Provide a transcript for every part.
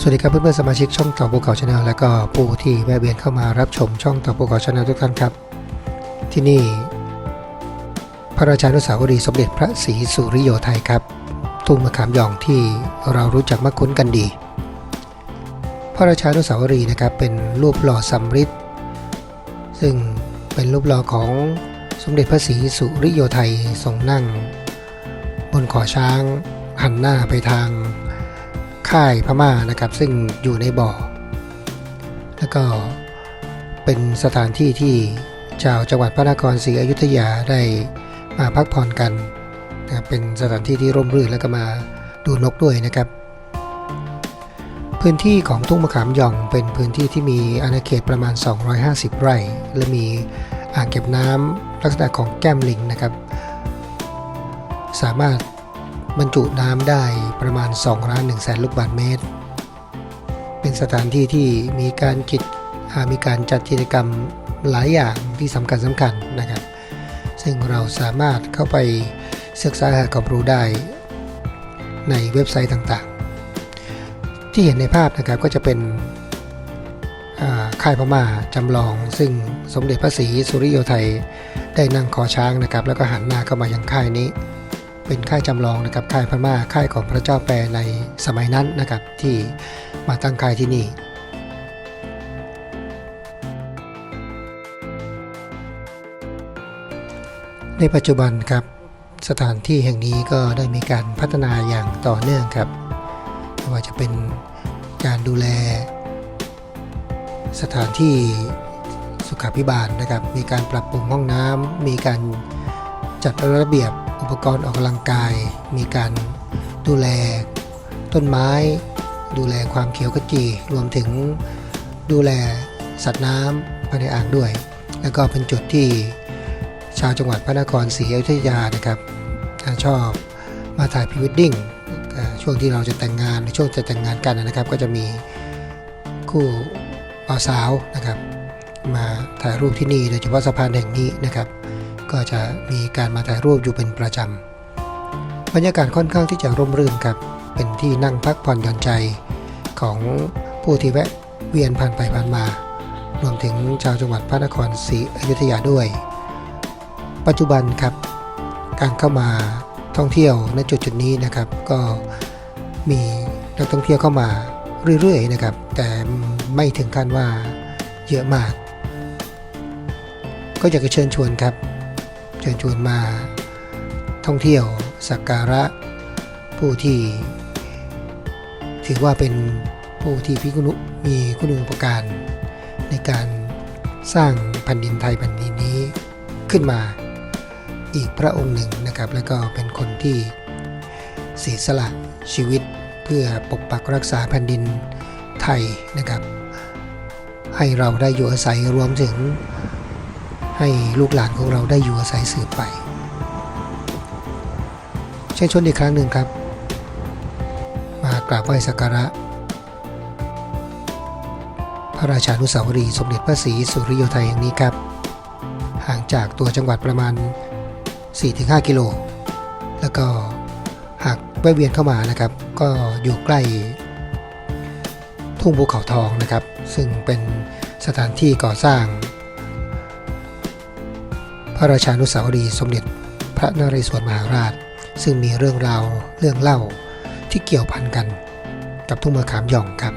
สวัสดีครับเพื่อนๆสมาชิกช่องต่อภูเขาชาแนลและก็ผู้ที่แวะเวียนเข้ามารับชมช่องต่อภูเขาชาแนลทุกท่านครับ ที่นี่ พระราชานุสาวรีย์สมเด็จพระศรีสุริโยไทยครับ ทุ่งมะขามหยองที่เรารู้จักมักคุ้นกันดี พระราชานุสาวรีย์นะครับเป็นรูปหล่อสำริดซึ่งเป็นรูปหล่อของสมเด็จพระศรีสุริโยไทยทรงนั่ง บนขอช้างหันหน้าไปทาง ค่ายพม่านะครับ ซึ่งอยู่ในบ่อ แล้วก็เป็นสถานที่ที่ชาวจังหวัดพระนครศรีอยุธยาได้มาพักผ่อนกันนะครับเป็นสถานที่ที่ร่มรื่นแล้วก็มาดูนกด้วยนะครับ พื้นที่ของทุ่งมะขามหย่องเป็นพื้นที่ที่มีอาณาเขตประมาณ 250 ไร่ และมีอ่างเก็บน้ำลักษณะของแก้มลิงนะครับ สามารถ บรรจุน้ำได้ประมาณ2ล้าน1แสนลูกบาศก์เมตร เป็นสถานที่ที่มีการกิจมีการจัดกิจกรรมหลายอย่างที่สำคัญสำคัญนะครับ ซึ่งเราสามารถเข้าไปศึกษาหาความรู้ได้ในเว็บไซต์ต่างๆ ที่เห็นในภาพนะครับก็จะเป็นค่ายพม่าจำลอง ซึ่งสมเด็จพระศรีสุริโยไทยได้นั่งคอช้างนะครับ แล้วก็หันหน้าเข้ามายังค่ายนี้ เป็นค่ายจำลองนะครับค่ายพม่าค่ายของพระเจ้าแปรในสมัยนั้นนะครับที่มาตั้งค่ายที่นี่ในปัจจุบันครับสถานที่แห่งนี้ก็ได้มีการพัฒนาอย่างต่อเนื่องครับไม่ว่าจะเป็นการดูแล สถานที่สุขาพิบาลนะครับ มีการปรับปรุงห้องน้ำมีการจัดระเบียบ อุปกรณ์ออกกำลังกาย มีการดูแลต้นไม้ ดูแลความเขียวขจีรวมถึงดูแลสัตว์น้ำภายในอ่างด้วย แล้วก็เป็นจุดที่ชาวจังหวัดพระนครศรีอยุธยานะครับชอบมาถ่ายพรีเวดดิ้งช่วงที่เราจะแต่งงานหรือช่วงจะแต่งงานกันนะครับ ก็จะมีคู่บ่าวสาวนะครับ มาถ่ายรูปที่นี่โดยเฉพาะสะพานแห่งนี้นะครับ ก็จะมีการมาถ่ายรูปอยู่เป็นประจำ บรรยากาศค่อนข้างที่จะร่มรื่นครับ เป็นที่นั่งพักผ่อนหย่อนใจของผู้ที่แวะเวียนผ่านไปผ่านมา รวมถึงชาวจังหวัดพระนครศรีอยุธยาด้วย ปัจจุบันครับ การเข้ามาท่องเที่ยวในจุดจุดนี้นะครับ ก็มีนักท่องเที่ยวเข้ามาเรื่อยๆนะครับ แต่ไม่ถึงขั้นว่าเยอะมาก ก็อยากจะเชิญชวนครับ ชิญชวนมาท่องเที่ยวสักการะผู้ที่ถือว่าเป็นผู้ที่พิกุณุมีคุณูปการในการสร้างแผ่นดินไทยแผ่นดินนี้ขึ้นมาอีกพระองค์หนึ่งนะครับ แล้วก็เป็นคนที่เสียสละชีวิตเพื่อปกปักรักษาแผ่นดินไทยนะครับ ให้เราได้อยู่อาศัยรวมถึง ให้ลูกหลานของเราได้อยู่อาศัยสืบไป เชิญชนอีกครั้งหนึ่งครับ มากราบไหว้สักการะ พระราชานุสาวรีย์สมเด็จพระศรีสุริโยไทยแห่งนี้ครับ ห่างจากตัวจังหวัดประมาณ 4-5 กิโล แล้วก็หากแวะเวียนเข้ามานะครับ ก็อยู่ใกล้ทุ่งภูเขาทองนะครับ ซึ่งเป็นสถานที่ก่อสร้าง พระราชานุสาวรีย์สมเด็จพระนเรศวรมหาราช ซึ่งมีเรื่องราวเรื่องเล่าที่เกี่ยวพันกัน กับทุ่งมะขามหย่องครับ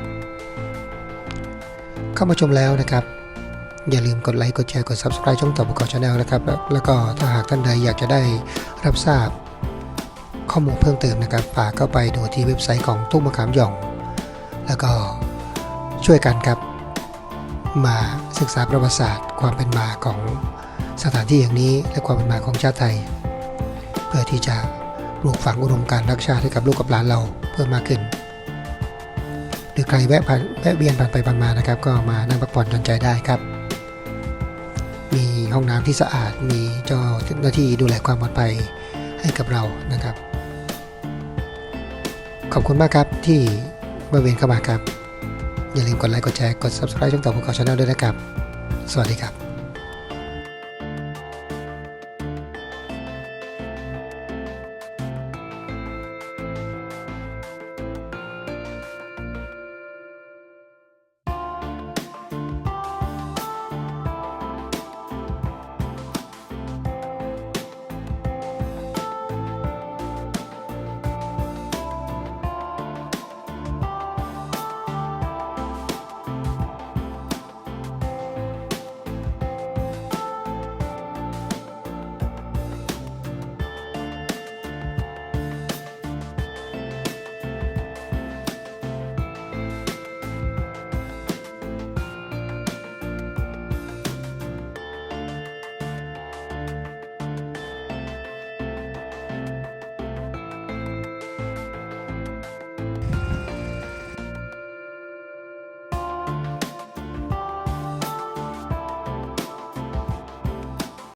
เข้ามาชมแล้วนะครับ อย่าลืมกดไลค์กดแชร์กด Subscribe ช่องต่อประกอชาแนลนะครับแล้วแล้วก็ถ้าหากท่านใดอยากจะได้รับทราบข้อมูลเพิ่มเติมนะครับฝากเข้าไปดูที่เว็บไซต์ของทุ่งมะขามหย่อง แล้วก็ช่วยกันครับมาศึกษาประวัติศาสตร์ความเป็นมาของ สถานที่อย่างนี้และความเป็นมาของชาติไทย เพื่อที่จะปลูกฝังอุดมการณ์รักชาติให้กับลูกกับหลานเราเพิ่มมากขึ้น หรือใครแวะผ่านแวะเวียนผ่านไปผ่านมานะครับ ก็มานั่งพักผ่อนหย่อนใจได้ครับ มีห้องน้ำที่สะอาดมีเจ้าหน้าที่ดูแลความปลอดภัยให้กับเรานะครับ ขอบคุณมากครับที่มาเวียนเข้ามาครับ อย่าลืมกดไลค์กดแชร์กด subscribe ช่องต่อพวกเขาชาแนลด้วยนะครับ สวัสดีครับ